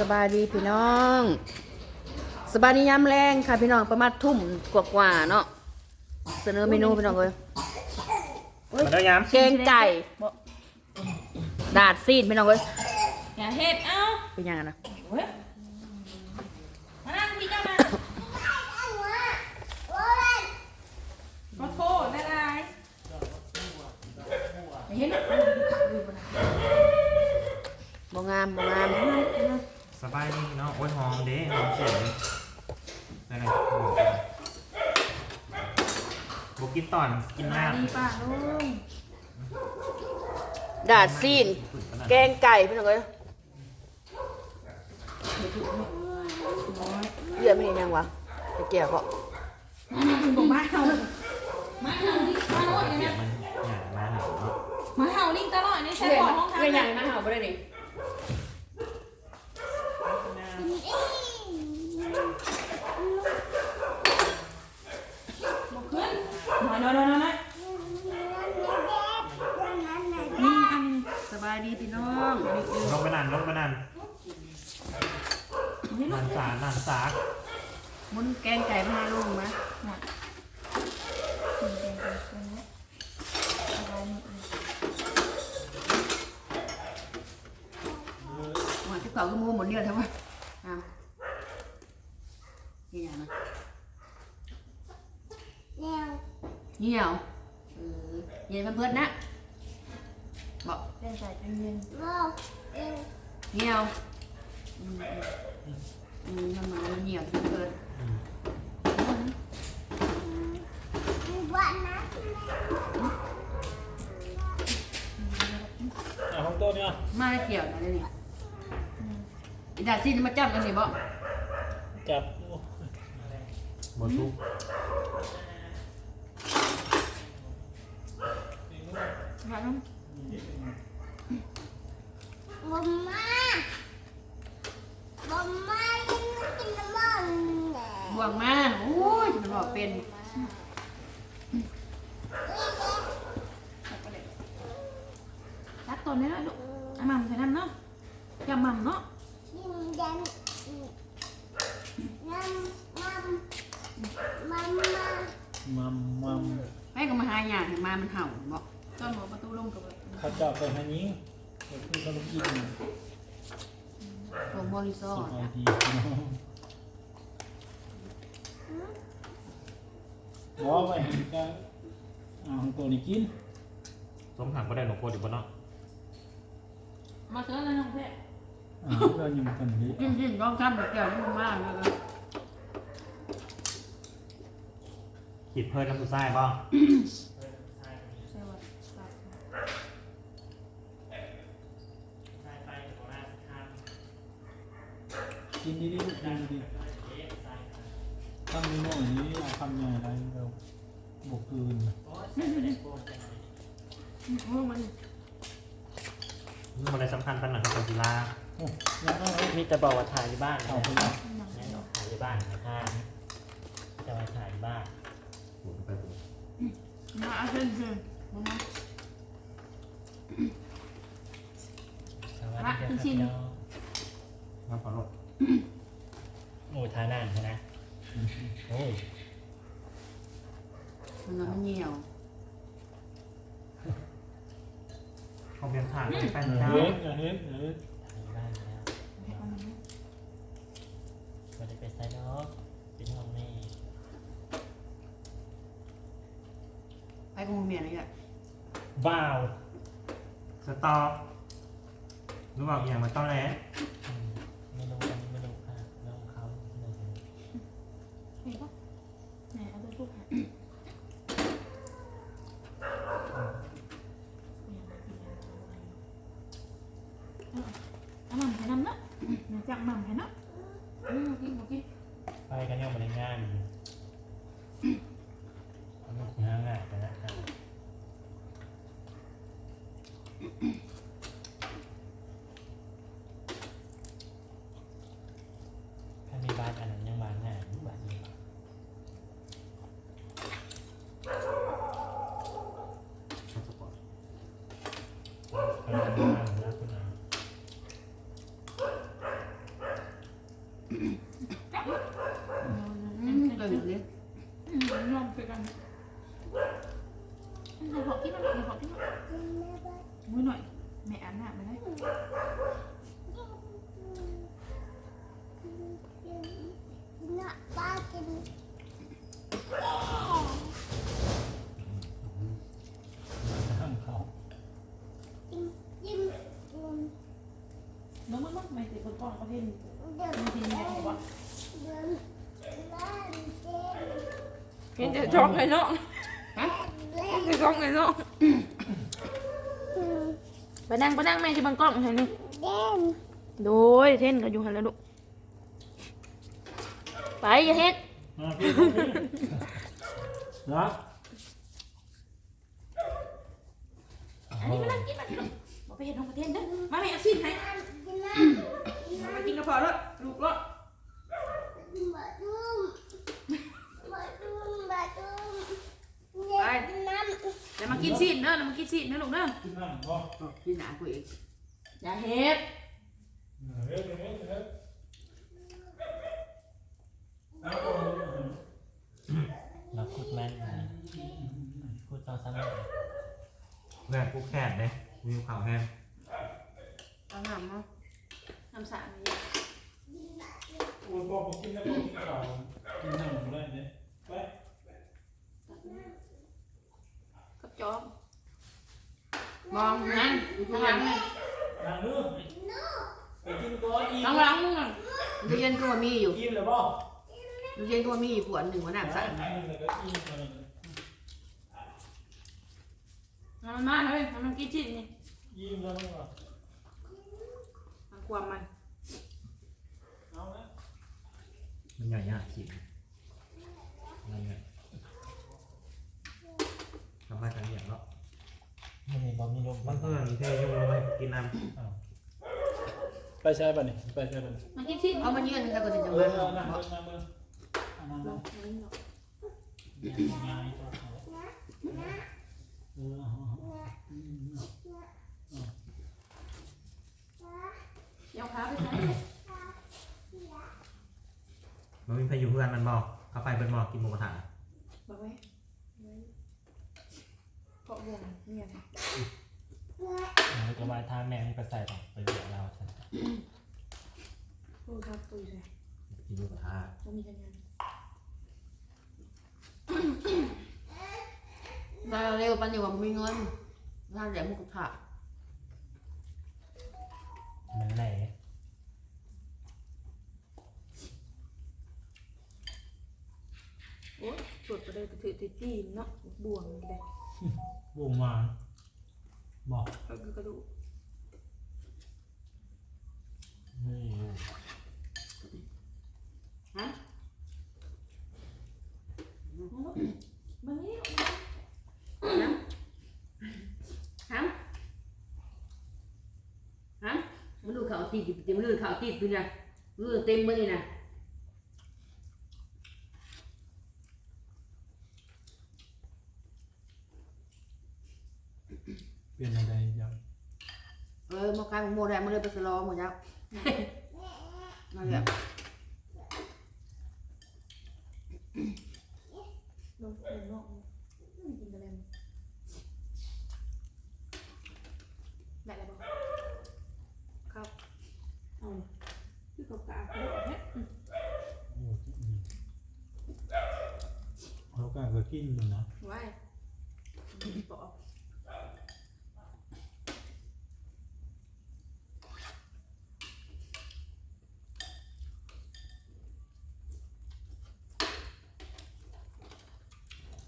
สบายดีพี่น้อง สบายดียามแรงค่ะพี่น้องประมาณทุ่มกว่าๆเนาะเสนอเมนูพี่น้องเลยมาแล้วย้แกงไก่ดาดซีดพี่น้องเลยอย่าเฮ็ดเอ้าเป็นยังไงนะเว้ยมานั่งพี่เจ้ามาขอโทษได้ไรอย่าเฮ็ดบ่งามบ่งามำ สบายดีเนาะโอ้ยหอมเด้หอมเสียงนั่นแหละบกินตอนกินหน้าดีป่ะลุงดาดซีดแกงไก่พี่น้องเลยเยี่ยมเห็นยังวะไอ้เกี่ยวก็คุณบอกมาเห่ามาเห่าลิงตลอดเลยเสียนะงมันหยามาหน่อยเนาะมาเห่าลิงตลอดนี่ใช่ปอห้องทำเรื่องไงยังมาหาบ่ได้นี่ บอกขึ้นหน่ อยหน่อยหน่อยหน่อยนี่อันสบายดีพี่น้องลงไปนั่นลงไปนั่นนี้นั่นสานั่นสากมุนแกงไก่มาให้ลุงมาหวานที่เก่าก็มูหมดเนี่ยทั้งวันอะนี่อย่างนะเหี่ยวเออเย็นเพื่อนๆนะบอกเล่นใส่เย็นเหี่ยวอืมอืมมันมามันเหี่ยวเพื่อนอืมอะของตัวเนี่ยๆมาได้เกี่ยวนะเนี่ยอีดาซี่มาจับกันนี่บ่จับบทุก มาลุงบวงมาโอ้ยมันบอกเป็นรักตัวนี้เลยลูกอะหม่ำใส่น้ำเนาะอย่าหม่ำเนาะมัมมัมให้ก็มาหาหยาถึงมามันเห่าบอก ตอนหมอประตูลงกับเขาจับไปทางนี้เดี๋ยวพี่เขาลูกยิงโรงบริโซสทบายดีรอไปก็เอาของตัวนี้กินสมถังก็ได้หนูโคตรอยู่บนเนาะมาเจอเลยน้องเพชรอ่าเราอยู่กันนี้ยิ่งยิ่งร้องคำแบบเกี่ยวนี่มันมากเลยขีดเพิ่นน้ำสุดไส้ป่ะใช่ว่า กินดีๆลูกกินดีๆทำนี่หน่อยนี้เอาทำใหญ่ไรเราบกคืน โอ้มันมันอะไรสำคัญปัญหาของกีฬามีแต่บอกว่าถ่ายที่บ้านเอานะไปแล้วแน่นอนถ่ายที่บ้านนะครับจะมาถ่ายที่บ้านปวดไปปวดมาเอาเชิญเชิญมามาสวัสดีครับพี่น้องมาขอรถโอ้ทานั่นนะโอ้มันมันเหี่ยว เขาเบียนทางไปแป้นเอเจ้าอเฮ็ดเฮ็ดเฮ็ดถ่ายที่บ้านแล้วไม่ได้ไปไซน์ดอกเป็นห้องแม่ไปกูเมียอะไรอะว้าว สต็อปรู้บอกอย่างมันต้องแล้ว อืมไม่รู้อันนี้ไม่รู้ค่ะน้องเขาไม่รู้ เห็นปะไหนเอาไปพูดค่ะเอาหม่ำใส่น้ำเนาะจับหม่ำใส่เนาะอืมกินบ่กิน ไปกันยังไม่ได้ง่ายอยู่อันนี้คือห้างง่ายไปแล้วครับถ้ามีบ้านอันนั้นยังบ้านง่ายอยู่บ้านนี้ สปอร์ต กำลังบ้านนะคุณอา อืมเออเดี๋ยว อืมลองไปกัน เดี๋ยวขอกินหน่อยเดี๋ยวขอกินหน่อยมือหน่อยแม่อาบน้ำมาได้ห้างเขามึงมึงมึงไม่ติดคนกล้องประเทศไม่ทีม่บอกว่าเห็นจะชอกเลยเนาะ จะช็อกเลยเนาะไปนั่งไปนั่งแม่ที่บังกล้องเห็นไหมโดยเท่นก็อยู่หันแล้วลูกไปอย่าเฮ็ดมาพี่นะอันนี้มานั่งกินมากินบอกไปเห็นของประเทศเด้อมาแม่เอาสิ้นให้มากินกระเพาะแล้วลูกแล้วไป เดี๋ยวมากินสิ้นเด้อเดี๋ยวมากินสิ้นเด้อลูกเด้อกินน้ำบ่กินหนากูอีกอย่าเฮ็ดเฮ้ยเฮ้ยเฮ้ยเอาเอาเราพูดแม่นนะพูดตอนซ้ำเลยแม่กูแค่เลยมีข่าวแห้งเอาหนามเนาะน้ำสารนี่โอ้ยบอกผมกินแล้วบอกกินข้าวกินน้ำบ่ได้เนี่ยไป กับจอมมองนั่นข้างหลังนั่นนางนู้นไปกินก่อนอีกข้างหลังมึงอะดูเย็นตัวมีอยู่กินแล้วบ่ดูเย็นตัวมีขวดหนึ่งหัวหน้าสั่นกินแล้วก็กินก่อนเอามันมาเฮ้ยเอามันกินชิ้นนี่กินแล้วบ่มันความมันเอาละมันใหญ่ยากสิอะไรเงี้ยทำมาจังอย่างเนาะ ไม่มีบอมีลมมันก็มีแค่ยุ่งลงไปกินน้ไปใช้ป่ะนี่ไปใช้ป่ะนี่มันกินชิ้นเอามาเยือนกันก็จะจังเอเลอยเอานั่งเบิ่งนั่งเบิ่งเอานั่งลเบิ่งงนี่หรอกง่ายๆเอาเออเอาเอาเอาเดี๋ยวขาไปใส่ำมันมีพายุเพื่อนมันบอกเข้าไปเป็นบอกกินหมูกระทะบอกไว้เพาะ วงเนี่ยนะเราจะมาทาแม่งไปใส่ต่อไปเดี๋ยวเราใช่พูดครับปุ๋ยเลยกินหมูกระทะต้องมีกันยันเราเร็วปันอยู่ว่ามีเงินงานแหลมมุกถะมันแหล่โอ้ยสดไปเลยถือติดตีนเนาะบ่วงเลย วงมาบอกก็คือกระดูกไม่รู้ฮะมันนี่ฮะฮะฮะมันดูเขาตีเต็มมันดูเขาตีตัวเนี่ยดูเต็มเลยนะ เปลี่ยนอะไรยังเออมาการโมแดงมาเลยไปสลองหมดแล้วมาเลยลงลงนอกกินอะไรได้แล้วบอกครับเอาคือเขากาเขาบอกเนี่ยโอ้ยอืมเขากล้าก็กินอยู่นะไว้บอก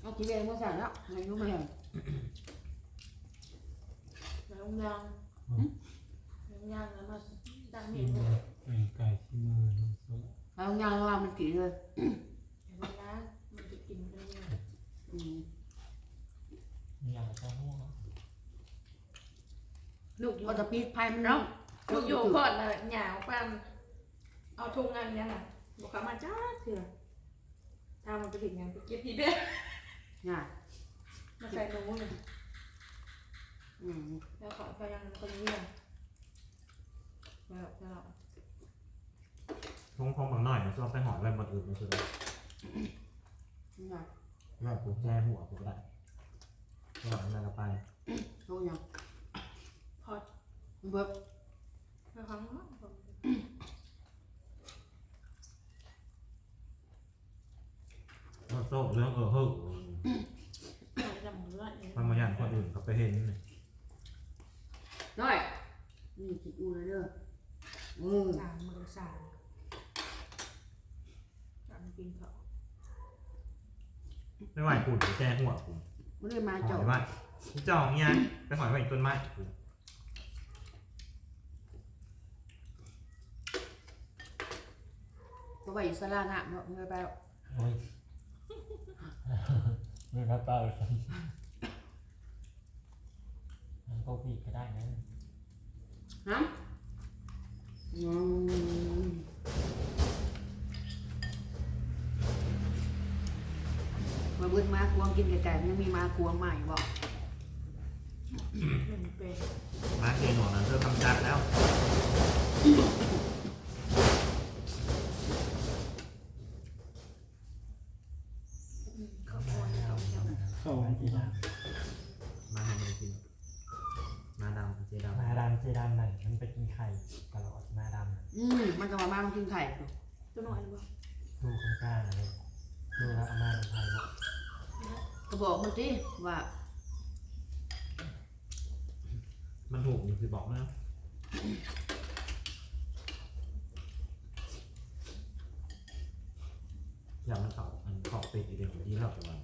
เอากี่เวรมาสั่งแล้วอายุไม่เห็น แล้วยางแล้วยางแล้วมาดัง กิ เห็ น น เล เลย ยไก่ที่มือน้ำซุป เอายางเรามันกี่เลยเวลามันจะกินได้ยังอืมมีอย่างเจ้าหัวลูกอยู่ก็จะปีดไพ่มันเนาะลูกอยู่ก่อนนะหยาวปันเอาทุงงานเนี้ยน่ะบอกเขามาจ้าเถื่อทำมันไปถึงงานไปเก็บทีเด้เนี่ยมาใส่หนูเลยอืมแล้วขอพยังคนเยี่ยมแล้วแล้วเทงพงบางหน่อยมันชอบไปหอยไว้บนอื่นมันสุดเลยนี่ไงว่าผมแช่หัวผมก็ได้ก็อะไรก็ไปโตยังพอดเบิบไปฟังเนาะก็โซ่เรื่องเออเฮ้อเรา จำเรื่องนี้มันมาอย่างคนอื่นเขาไปเห็นนี่น้อยนี่คิดอูเลยเด้ออืมสามมือสามสามกินเขาไม่ไหวปุ่นไปแช่หัวผมไม่ได้มาหจออยไว้จ่องเนี่ยไปหอยไว้อีกต้นไม้ผมเพราะว่าอยู่สลาหน้าเนาะไม่ไปหรอกโอ้ย มือครับเปล่ามันก็วีก็ได้นะฮะอืมมาเบิ้ลมาควงกินไก่ๆมันยังมีมาควงใหม่บอกหนึ่งเป็น มาเกยหนวดนั้นเธอทำจัดแล้ว ข้าวโพดเนี่ยเราจะ เข้า มา ที่ ที่ ร้า ด น มาทำอะไรกินมาดำเจำ ดำ มาดำเจดำหน่อยมันไปกินไข่ตลอดมาดำน่ะ อืมมันก็มามามันกินไข่อยู่ตัวหน่อยหรือเปล่าลูกข้างกล้าเลยลูกแล้วเอามาทำไทยลูกก็บอกมันสิว่ามันถูกนี่คือบอกนะอย่ามันเขาอันขอบเป็ดอีกเดียวที่เราจะวาง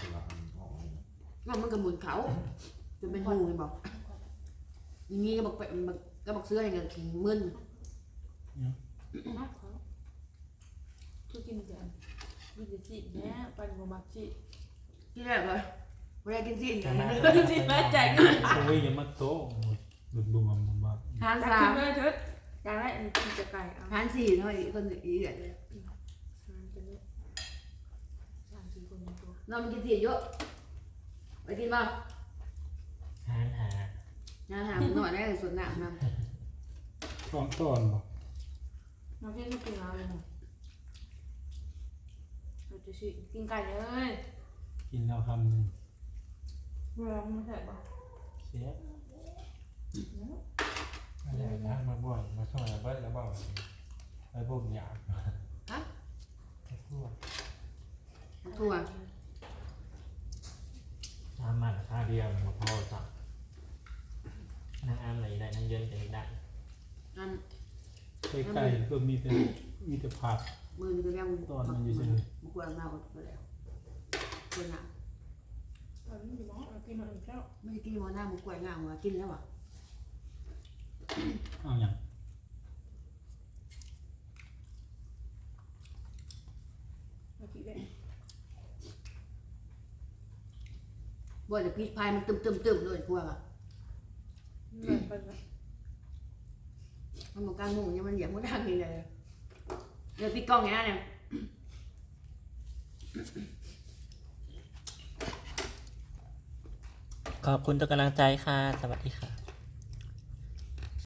จะวางอันออกมาว่ามันก็หมุนเขาจนเป็นหูเลยบอกอย่างนี้ก็บอกไปมันก็บอกเสื้ออย่างเงี้ยขิงมึน นักเขาคือกินกันกินจะสิเนี่ยปันโมมักสิที่แรกเลยเวลากินสิ้นแต่มาสิมาแจกโอ้ยอย่ามาโต๊ะดุดบุมบุมบ้าทานตักสาขึ้ม นเลยเถิดอยากได้อันนี้กินจะไก่เอาทานสี่เท่าอีกคนอีกเดือนทานจะได้สามสี่คนในตัวเรามันกินสี่เยอะไปกินบ้างหานหางานหาหน่อยได้เลยส่วนหนักนะตอนตอนบ่มาเพื่อนไม่กินเราเลยนะเราจะสิกินไก่เลยกินแล้วคำหนึ่งร้องไม่ใช่ปะเสียไม่ได้นะมาบ่อยมาช่วยเบิ้ลแล้วบอกไอ้พวกอยากฮะไอ้พวกทั่วทำมันค่าเดียวมาพอจับนั่งอ้ามไหนได้นั่งเยินจะได้อัน ไก่ไก่ก็มีแต่มีแต่ผัก มือมันก็ยังตอนมันอยู่เฉย มันกวนมาอดไปแล้วส่วนหนักตอนนี้อยู่มอเรากินหน่อยเจ้าไม่ได้กินหมอหน้ามันกวนงามว่ากินแล้วอะเอาอย่างเรากินได้บ่จะพริกพายมันตึมตึมตึมเลยพวกอะเงินเป็นแบบ มันบอกการมุงยังมันเหยียบมันดังนี่เลยเดี๋ยวพี่กล้องอย่างนี้เนี่ยขอบคุณทุกกำลังใจค่ะ สวัสดีค่ะ